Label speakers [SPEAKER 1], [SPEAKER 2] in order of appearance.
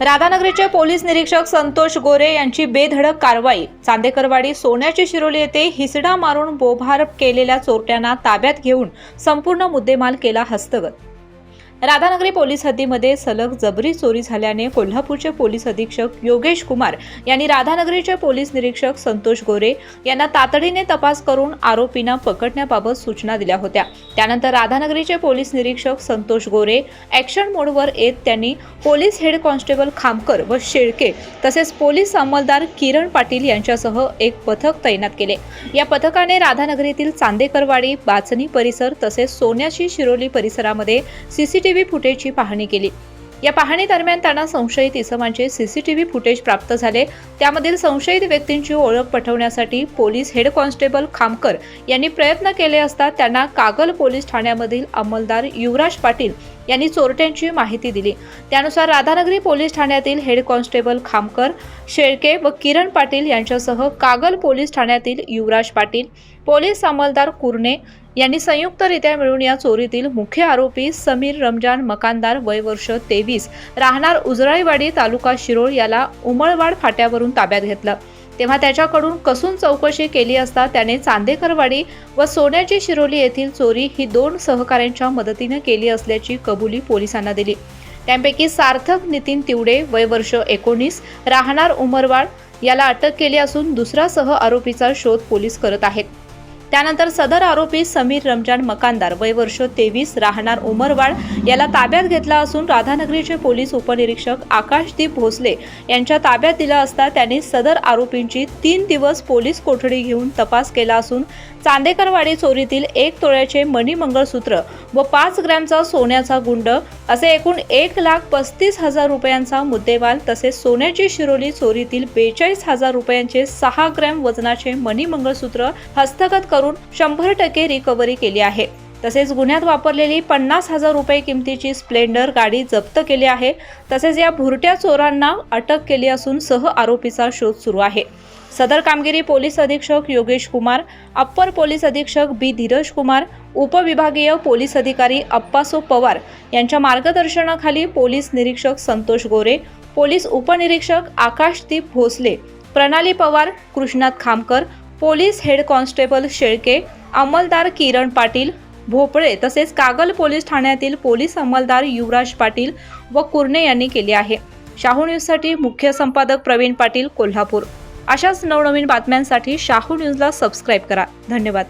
[SPEAKER 1] राधानगरीचे police निरीक्षक संतोष गोरे यांची बेधडक कारवाई. चांदेकरवाडी सोन्याची शिरोली येथे हिसडा मारून बोभार केलेल्या चोरट्यांना ताब्यात घेऊन संपूर्ण मुद्देमाल केला हस्तगत. राधानगरी पोलीस हद्दीमध्ये सलग जबरी चोरी झाल्याने कोल्हापूरचे पोलीस अधीक्षक योगेश कुमार यांनी राधानगरीचे पोलीस निरीक्षक संतोष गोरे यांना तातडीने तपास करून आरोपींना पकडण्याबाबत सूचना दिल्या होत्या. त्यानंतर राधानगरीचे पोलीस निरीक्षक संतोष गोरे ॲक्शन मोडवर येत त्यांनी पोलीस हेड कॉन्स्टेबल खामकर व शेळके तसेच पोलीस अंमलदार किरण पाटील यांच्यासह एक पथक तैनात केले. या पथकाने राधानगरीतील चांदेकरवाडी बाचणी परिसर तसेच सोन्याची शिरोली परिसरामध्ये सीसीटीव्ही फुटेजची पाहणी केली. या पाहणी दरम्यान त्यांना संशयित इसमांचे सीसीटीव्ही फुटेज प्राप्त झाले. त्यामधील संशयित व्यक्तींची ओळख पटवण्यासाठी पोलीस हेड कॉन्स्टेबल खामकर यांनी प्रयत्न केले असता त्यांना कागल पोलीस ठाण्यामधील अंमलदार युवराज पाटील यांनी चोरट्यांची माहिती दिली. त्यानुसार राधानगरी पोलीस ठाण्यातील हेड कॉन्स्टेबल खामकर शेळके व किरण पाटील यांच्यासह कागल पोलीस ठाण्यातील युवराज पाटील पोलीस अंमलदार कुर्णे यांनी संयुक्तरित्या मिळून या चोरीतील मुख्य आरोपी समीर रमजान मकानदार वय वर्ष तेवीस राहणार उजराईवाडी तालुका शिरोळ याला उमळवाड फाट्यावरून ताब्यात घेतलं. तेव्हा त्याच्याकडून कसून चौकशी केली असता त्याने चांदेकरवाडी व सोन्याची शिरोली येथील चोरी ही दोन सहकाऱ्यांच्या मदतीनं केली असल्याची कबुली पोलिसांना दिली. त्यांपैकी सार्थक नितीन तिवडे वय वर्ष एकोणीस राहणार उमरवाड याला अटक केली असून दुसरा सह आरोपीचा शोध पोलीस करत आहेत. त्यानंतर सदर आरोपी समीर रमजान मकानदार वय वर्ष तेवीस राहणार उमरवाड याला ताब्यात घेतला असून राधानगरीचे पोलीस उपनिरीक्षक आकाशदीप भोसले यांच्या ताब्यात दिला असता त्यांनी सदर आरोपींची तीन दिवस पोलीस कोठडी घेऊन तपास केला असून चांदेकरवाडी चोरीतील एक तोळ्याचे मणी मंगळसूत्र व पाच ग्रॅमचा सोन्याचा गुंड असे एकूण एक लाख पस्तीस हजार रुपयांचा मुद्देमाल तसेच सोन्याची शिरोली चोरीतील बेचाळीस हजार रुपयांचे सहा ग्रॅम वजनाचे मणी मंगळसूत्र हस्तगत करून शंभर टक्के रिकव्हरी केली आहे. तसेच गुन्ह्यात वापरलेली पन्नास हजार रुपये किमतीची स्प्लेंडर गाडी जप्त केली आहे. तसेच या भुरट्या चोरांना अटक केली असून सह आरोपीचा शोध सुरू आहे. सदर कामगिरी पोलीस अधीक्षक योगेश कुमार अप्पर पोलीस अधीक्षक बी धीरज कुमार उपविभागीय पोलीस अधिकारी अप्पासो पवार यांच्या मार्गदर्शनाखाली पोलीस निरीक्षक संतोष गोरे पोलीस उपनिरीक्षक Akashdeep Bhosale Pranali Pawar Krishnat Khamkar police head constable Shelke अंमलदार Kiran Patil Bhopale तसेच कागल पोलीस ठाण्यातील पोलीस अंमलदार युवराज पाटील व कुर्णे यांनी केली आहे. शाहू न्यूजसाठी मुख्य संपादक प्रवीण पाटील कोल्हापूर. अशाच नवनवीन बातम्यांसाठी शाहू न्यूजला सबस्क्राईब करा. धन्यवाद.